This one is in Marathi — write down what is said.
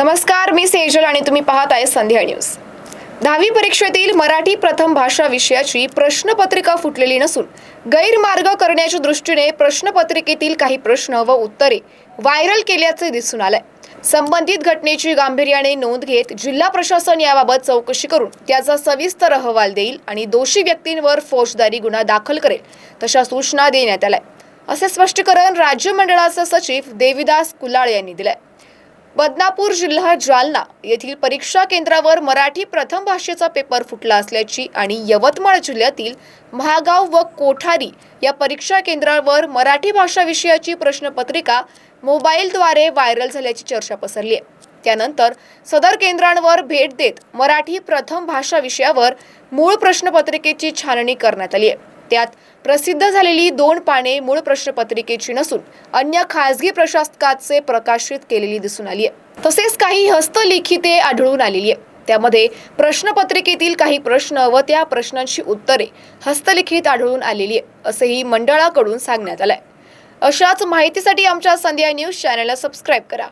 नमस्कार मी सेजल आणि तुम्ही पाहत आहे संध्या न्यूज. दहावी परीक्षेतील मराठी प्रथम भाषा विषयाची प्रश्नपत्रिका फुटलेली नसून गैरमार्ग करण्याच्या दृष्टीने प्रश्नपत्रिकेतील काही प्रश्न व उत्तरे व्हायरल केल्याचे दिसून आलंय. संबंधित घटनेची गांभीर्याने नोंद घेत जिल्हा प्रशासन याबाबत चौकशी करून त्याचा सविस्तर अहवाल देईल आणि दोषी व्यक्तींवर फौजदारी गुन्हा दाखल करेल तशा सूचना देण्यात आल्या. असे स्पष्टीकरण राज्य मंडळाचे सचिव देविदास कुलाळ यांनी दिलंय. बदनापूर जिल्हा जालना येथील परीक्षा केंद्रावर मराठी प्रथम भाषेचा पेपर फुटला असल्याची आणि यवतमाळ जिल्ह्यातील महागाव व कोठारी या परीक्षा केंद्रावर मराठी भाषा विषयाची प्रश्नपत्रिका मोबाईलद्वारे व्हायरल झाल्याची चर्चा पसरली आहे. त्यानंतर सदर केंद्रांवर भेट देत मराठी प्रथम भाषा विषयावर मूळ प्रश्नपत्रिकेची छाननी करण्यात आली आहे. त्यात प्रसिद्ध झालेली दोन पाने मूळ प्रश्नपत्रिकेची नसून अन्य खासगी प्रशासकाचे प्रकाशित केलेली दिसून आली आहे. तसेच काही हस्तलिखिते आढळून आलेली आहे त्यामध्ये प्रश्नपत्रिकेतील काही प्रश्न व त्या प्रश्नांची उत्तरे हस्तलिखित आढळून आलेली आहे असेही मंडळाकडून सांगण्यात आलंय. अशाच माहितीसाठी आमच्या संध्या न्यूज चॅनलला सबस्क्राईब करा.